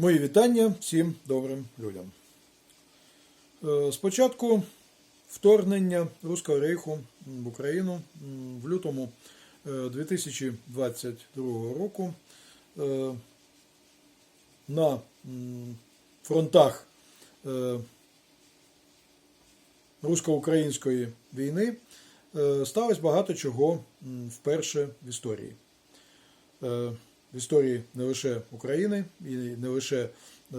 Мої вітання всім добрим людям. Е, Спочатку вторгнення Руського рейху в Україну в лютому е, 2022 року е, на фронтах е, русько-української війни е, сталося багато чого вперше в історії. В історії не лише України і не лише е,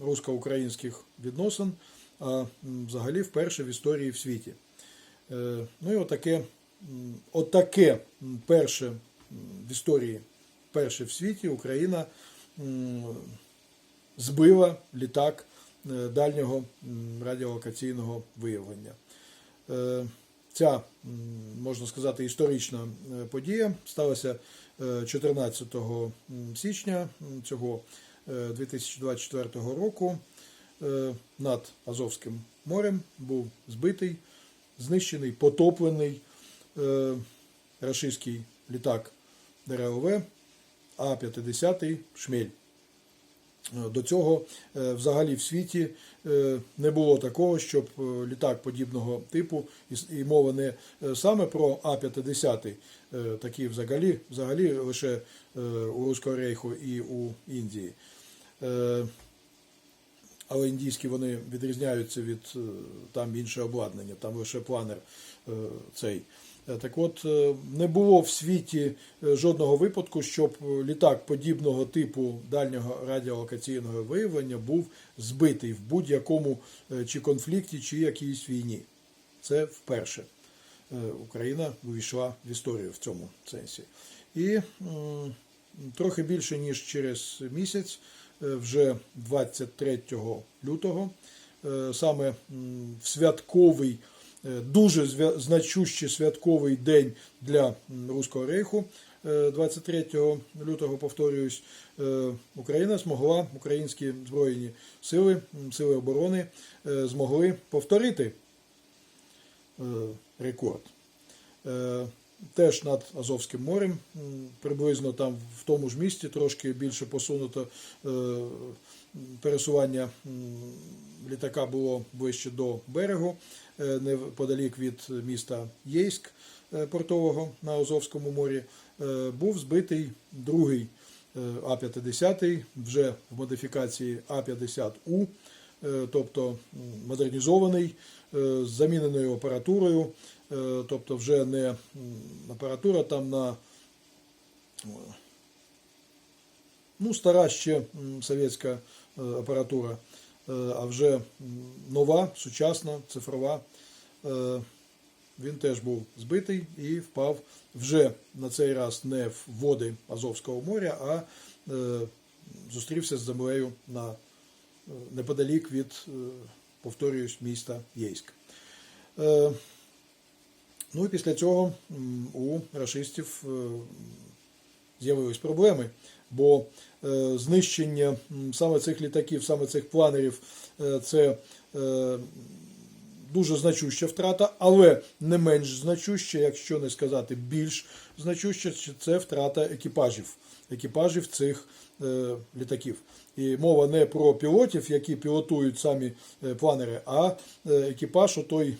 русько-українських відносин, а взагалі вперше в історії в світі. Е, Ну і отаке, отаке перше в історії, перше в світі Україна збила літак е, дальнього радіолокаційного виявлення. Ця, можна сказати, історична подія сталася 14 січня цього е, 2024 року. Е, Над Азовським морем був збитий, знищений, потоплений е, рашистський літак ДРЛВ А-50 Шмель. Е, До цього е, взагалі в світі е, не було такого, щоб е, літак подібного типу, і мова не е, саме про А-50, е, такі взагалі, взагалі лише е, у Руського рейху і у Індії. Е, Але індійські вони відрізняються від там інше обладнання, там лише планер цей. Так от, не було в світі е, жодного випадку, щоб літак подібного типу дальнього радіолокаційного виявлення був збитий в будь-якому е, чи конфлікті, чи якійсь війні. Це вперше. Е, Україна увійшла в історію в цьому сенсі. І трохи більше ніж через місяць, е, вже 23 лютого, е, саме в святковий, дуже значущий святковий день для Руського рейху. е, 23 лютого, повторююсь, Україна змогла, українські збройні сили, сили оборони змогли повторити рекорд. Е, Теж над Азовським морем, приблизно там в тому ж місті, трошки більше посунуто е, пересування літака було ближче до берегу, е, неподалік від міста Єйськ е, портового на Азовському морі. Е, Був збитий другий е, А-50, вже в модифікації А-50У, е, тобто модернізований е, з заміненою апаратурою, е, тобто вже не апаратура там на е, ну, стара ще совєтська е, апаратура, е, а вже нова, сучасна, цифрова. Е, Він теж був збитий і впав вже на цей раз не в води Азовського моря, а е, зустрівся з землею на, е, неподалік від, е, повторююсь, міста Єйськ. Е, Ну і після цього у рашистів е, з'явились проблеми, бо знищення саме цих літаків, саме цих планерів, це дуже значуща втрата, але не менш значуща, якщо не сказати більш значуща, це втрата екіпажів, екіпажів цих е, літаків. І мова не про пілотів, які пілотують самі е, планери, а е, екіпаж, отой,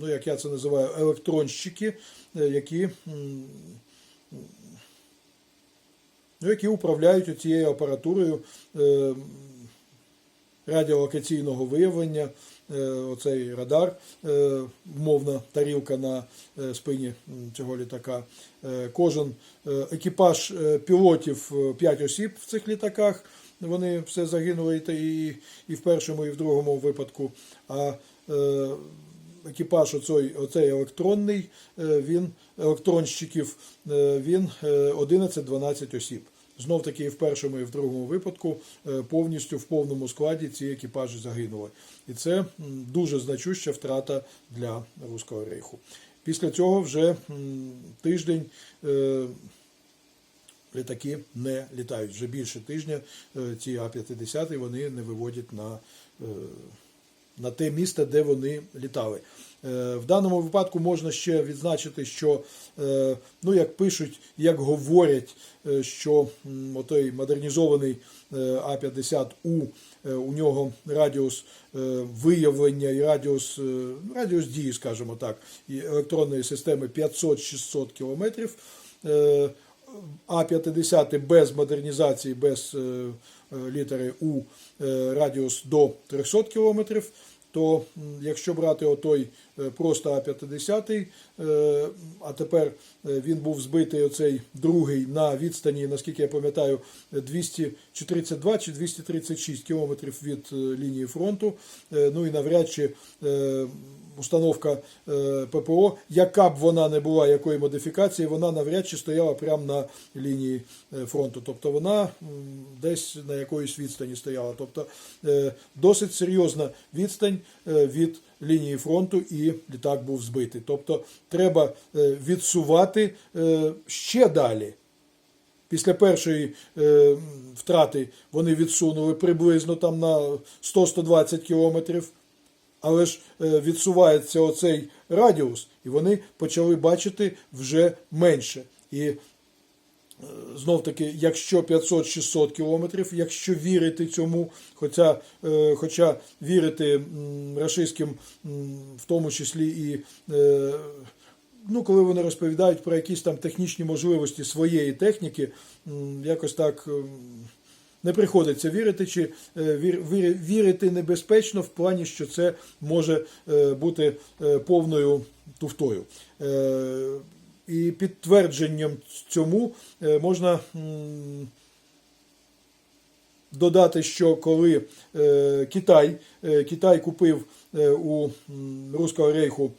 ну як я це називаю, електронщики, е, які ну, які управляють цією апаратурою радіолокаційного виявлення, е, оцей радар, е, мовна тарілка на е, спині цього літака. Кожен екіпаж пілотів 5 осіб в цих літаках. Вони все загинули і, і, в першому, і в другому випадку. А екіпаж оцей, оцей електронний, він електронщиків, він е, 11-12 осіб. Знов таки і в першому і в другому випадку е, повністю в повному складі ці екіпажі загинули. І це дуже значуща втрата для Руського рейху. Після цього вже тиждень е, літаки не літають. Вже більше тижня е, ці А-50 вони не виводять на, на те місце, де вони літали. Е, В даному випадку можна ще відзначити, що, е, ну як пишуть, як говорять, е, що отой модернізований е, А-50У, е, у нього радіус виявлення і радіус, ну, радіус дії, скажімо так, електронної системи 500-600 кілометрів. Е, А-50 без модернізації, без літери У радіус до 300 кілометрів. То якщо брати отой просто А-50, е, а тепер е, він був збитий оцей другий на відстані, наскільки я пам'ятаю, 232 чи 236 кілометрів від е, лінії фронту. Е, Ну і навряд чи е, установка е, ППО, яка б вона не була, якої модифікації, вона навряд чи стояла прямо на лінії е, фронту. Тобто вона десь на якоїсь відстані стояла. Тобто е, досить серйозна відстань е, від лінії фронту і літак був збитий. Тобто треба е, відсувати е, ще далі. Після першої е, втрати вони відсунули приблизно там на 100-120 кілометрів. Але ж відсувається оцей радіус, і вони почали бачити вже менше. І знов таки, якщо 500-600 кілометрів, якщо вірити цьому, хоча, е, хоча вірити рашистським, в тому числі і е, ну, коли вони розповідають про якісь там технічні можливості своєї техніки, якось так. ем, не приходиться вірити, чи е, вір- вір- вірити небезпечно в плані, що це може е, бути е, повною туфтою. І підтвердженням цьому е, можна додати, що коли е, Китай, е, Китай купив у Руського рейху,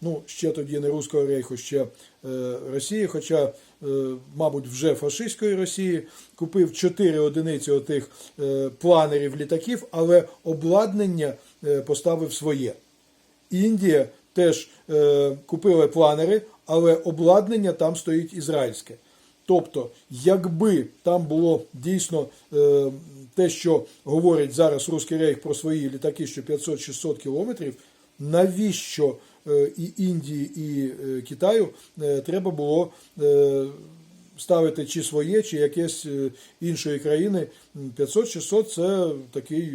ну ще тоді не Руського рейху, ще Росії, хоча, мабуть, вже фашистської Росії, купив 4 одиниці отих планерів літаків, але обладнання поставив своє. Індія теж е, купила планери, але обладнання там стоїть ізраїльське. Тобто, якби там було дійсно е, те, що говорить зараз Руський Рейх про свої літаки, що 500-600 кілометрів, навіщо е, і Індії, і е, Китаю е, треба було е, ставити чи своє, чи якесь е, іншої країни. 500-600 це такий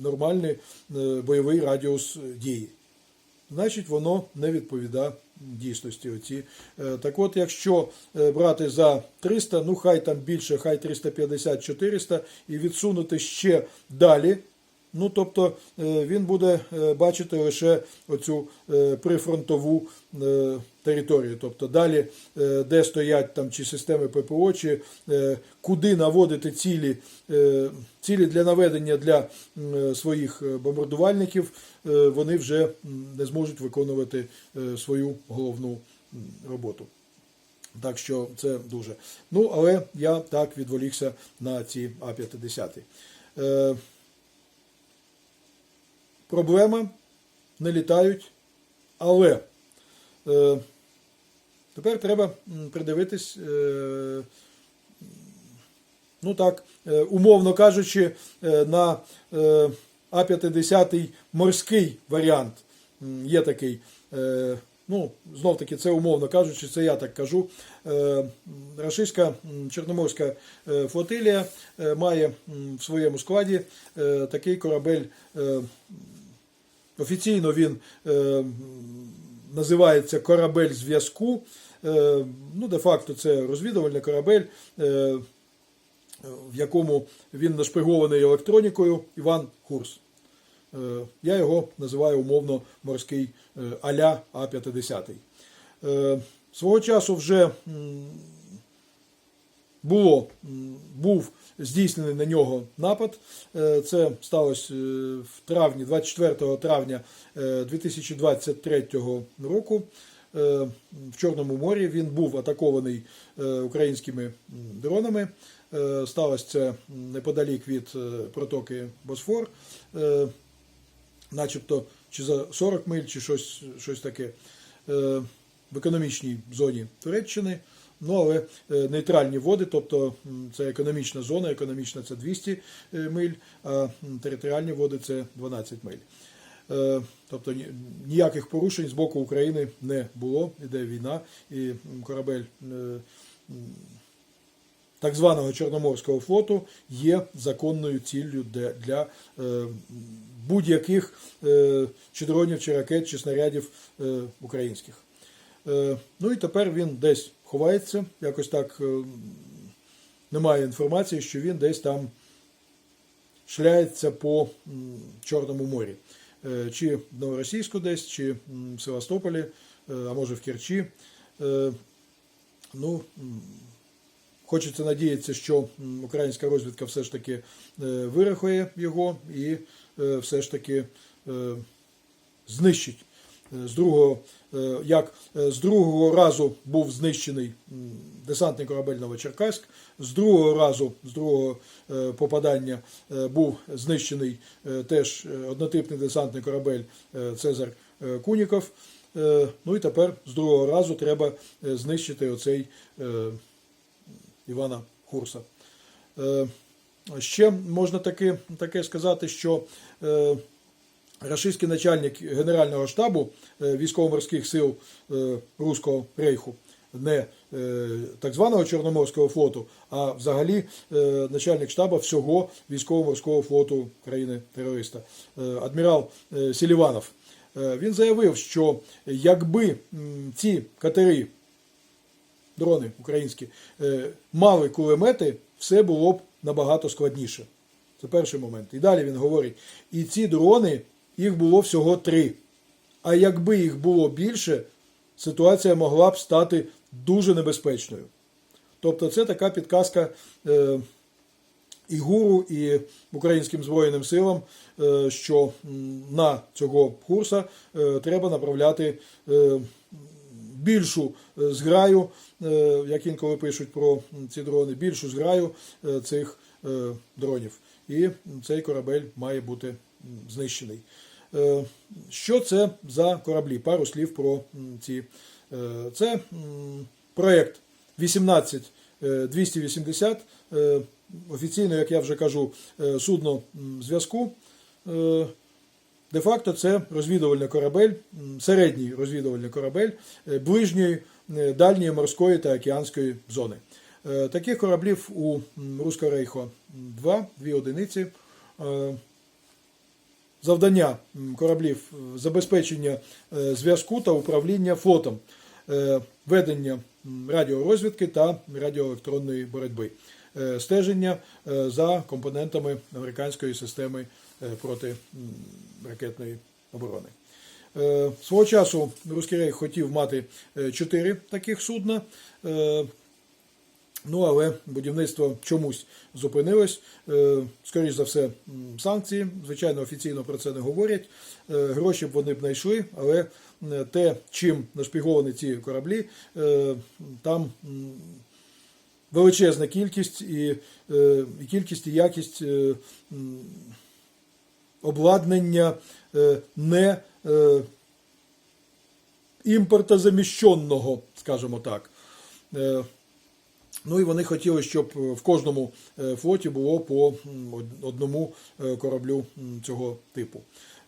нормальний е, бойовий радіус дії значить воно не відповідає дійсності. Оці. Е, Так от, якщо е, брати за 300, ну хай там більше, хай 350-400 і відсунути ще далі, ну тобто е, він буде е, бачити лише оцю е, прифронтову територію. Тобто далі, де стоять там чи системи ППО, чи куди наводити цілі, цілі для наведення для своїх бомбардувальників, вони вже не зможуть виконувати свою головну роботу. Так що це дуже. Ну, але я так відволікся на ці А-50. Проблема не літають, але е, тепер треба придивитись, е, ну так, е, умовно кажучи, е, на е, А-50 морський варіант є такий. Е, Ну, знов таки, це умовно кажучи, це я так кажу. Е, Рашистська Чорноморська е, флотилія е, має в своєму складі такий корабель. Офіційно він е, називається корабель зв'язку. Е, Ну, де-факто це розвідувальний корабель, е, в якому він нашпигований електронікою Іван Хурс. Е, Я його називаю умовно морський е, аля А-50. Е, Свого часу вже було, був здійснений на нього напад. Е, Це сталося е, в травні, 24 травня е, 2023 року. Е, В Чорному морі він був атакований українськими дронами. Сталося це неподалік від протоки Босфор, начебто чи за 40 миль, чи щось, щось таке. В економічній зоні Туреччини. Ну, але е, нейтральні води, тобто це економічна зона, економічна це 200 е, миль, а територіальні води це 12 миль. Е, Тобто ніяких порушень з боку України не було, іде війна, і корабель так званого Чорноморського флоту є законною ціллю для, будь-яких чи дронів, чи ракет, чи снарядів українських. Ну і тепер він десь ховається, якось так е, немає інформації, що він десь там шляється по Чорному морі. Е, Чи в Новоросійську десь, чи в Севастополі, е, а може в Керчі. Ну, хочеться надіятися, що українська розвідка все ж таки вирахує його і все ж таки знищить. Е, З другого, е, як е, з другого разу був знищений десантний корабель Новочеркаськ, з другого разу, з другого попадання був знищений теж однотипний десантний корабель Цезар Куніков. Ну і тепер з другого разу треба знищити оцей Івана Хурса. Е, Ще можна таки, таке сказати, що рашистський начальник Генерального штабу е, військово-морських сил е, Руського рейху, не е, так званого Чорноморського флоту, а взагалі начальник штабу всього військово-морського флоту країни-терориста, адмірал Селіванов. Він заявив, що якби ці катери дрони українські, мали кулемети, все було б набагато складніше. Це перший момент. І далі він говорить: і ці дрони, їх було всього три. А якби їх було більше, ситуація могла б стати дуже небезпечною. Тобто, це така підказка е, і ГУРу, і українським Збройним силам, е, що на цього курса е, треба направляти більшу зграю, як інколи пишуть про ці дрони, більшу зграю цих дронів. І цей корабель має бути знищений. Е, Що це за кораблі? Пару слів про ці. Е, Це проєкт 18280. е, Офіційно, як я вже кажу, судно зв'язку. Де-факто це розвідувальний корабель, середній розвідувальний корабель ближньої, дальньої морської та океанської зони. Таких кораблів у рейху два, дві одиниці. Завдання кораблів е, забезпечення е, зв'язку та управління флотом, е, ведення радіорозвідки та радіоелектронної боротьби, стеження за компонентами американської системи протиракетної оборони. Свого часу Руський Рейх хотів мати чотири таких судна. Ну, але будівництво чомусь зупинилось. Е, Скоріше за все, санкції. Звичайно, офіційно про це не говорять. Е, Гроші б вони б знайшли, але е, те, чим нашпіговані ці кораблі, там величезна кількість і, і кількість і якість обладнання не імпортозаміщеного, скажімо так. Е, Ну і вони хотіли, щоб в кожному е, флоті було по одному е, кораблю цього типу.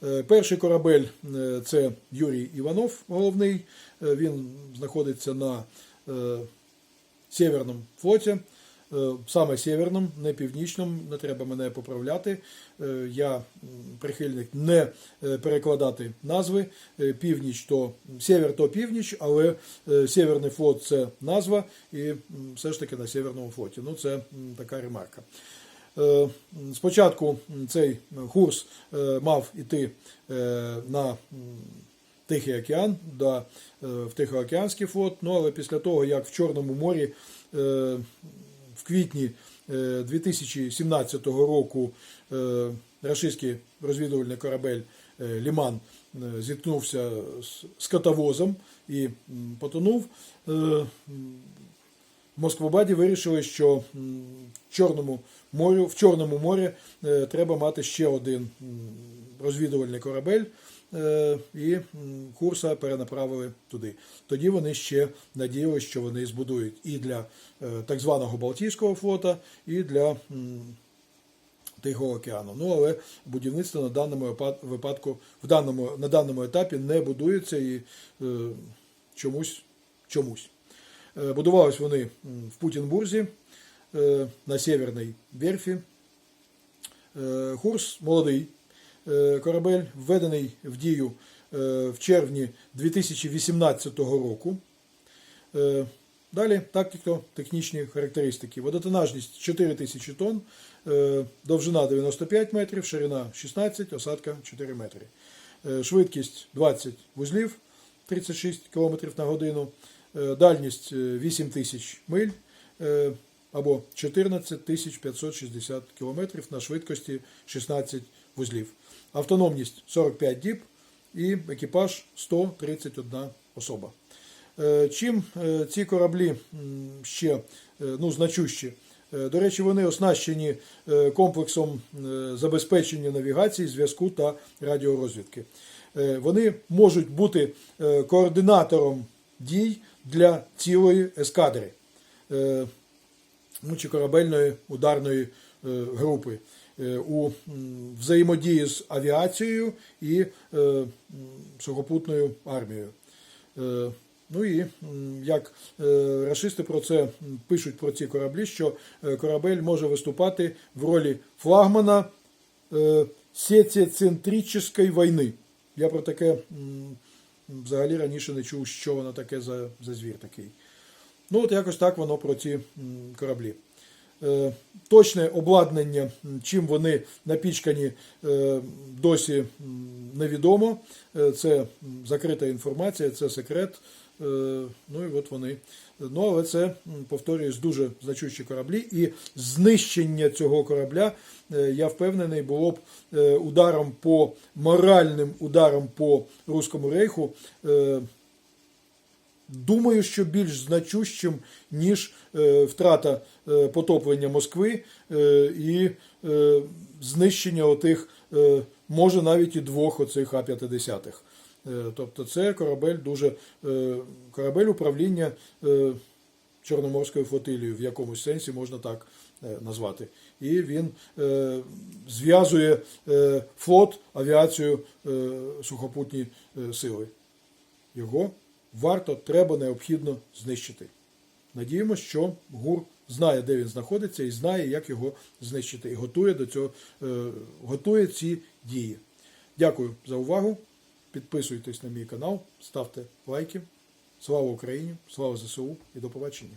Е, Перший корабель е, це Юрій Іванов, головний. Е, Він знаходиться на е, Северному флоті. Е, Саме северному, не північному, не треба мене поправляти. Е, Я прихильник не е, перекладати назви. Північ то север то північ, але Северний флот це назва, і все ж таки на Северному флоті. Ну, це така ремарка. Спочатку цей курс мав іти на Тихий океан, да, в Тихоокеанський флот. Ну але після того, як в Чорному морі в квітні е, 2017 року е, рашистський розвідувальний корабель е, Ліман е, зіткнувся з скотовозом і потонув. е, в Москвабаді вирішили, що в Чорному морю, в Чорному морі е, треба мати ще один розвідувальний корабель, е, і курса перенаправили туди. Тоді вони ще надіялися, що вони збудують і для е, так званого Балтійського флота, і для Тихого океану. Ну, але будівництво на даному випадку, в даному, на даному етапі не будується і е, чомусь. чомусь. Е, Будувались вони в Путінбурзі е, на Сєвєрній верфі. Е, Хурс молодий е, корабель, введений в дію е, в червні 2018 року. Е, Далі тактико-технічні характеристики. Водотонажність 4000 тонн, е, довжина 95 метрів, ширина 16, осадка 4 метри. Е, Швидкість 20 вузлів, 36 км на годину, Е, дальність е, 8000 миль е, або 14 560 км на швидкості 16 вузлів. Автономність 45 діб і екіпаж 131 особа. Е, Чим е, ці кораблі ще е, ну, значущі? До речі, вони оснащені комплексом забезпечення навігації, зв'язку та радіорозвідки. Вони можуть бути координатором дій для цілої ескадри ну, чи корабельної ударної групи у взаємодії з авіацією і е, сухопутною армією. Е, Ну і як е, рашисти про це пишуть про ці кораблі, що е, корабель може виступати в ролі флагмана е, сеціоцентричної війни. Я про таке взагалі раніше не чув, що воно таке за, за звір такий. Ну, от якось так воно про ці кораблі. Е, Точне обладнання, чим вони напічкані, е, досі невідомо. Е, Це закрита інформація, це секрет. Ну і от вони. Ну, але це, повторююсь, дуже значущі кораблі. І знищення цього корабля, я впевнений, було б ударом по моральним ударом по Руському рейху. Думаю, що більш значущим, ніж е, втрата е, потоплення Москви е, і знищення отих, може навіть і двох оцих А-50. Е, тобто це корабель дуже корабель управління Чорноморською флотилією, в якомусь сенсі можна так назвати. І він зв'язує флот, авіацію, сухопутні сили. Його варто, треба, необхідно знищити. Надіємося, що ГУР знає, де він знаходиться, і знає, як його знищити, і готує до цього, е, готує ці дії. Дякую за увагу. Підписуйтесь на мій канал, ставте лайки. Слава Україні, слава ЗСУ і до побачення.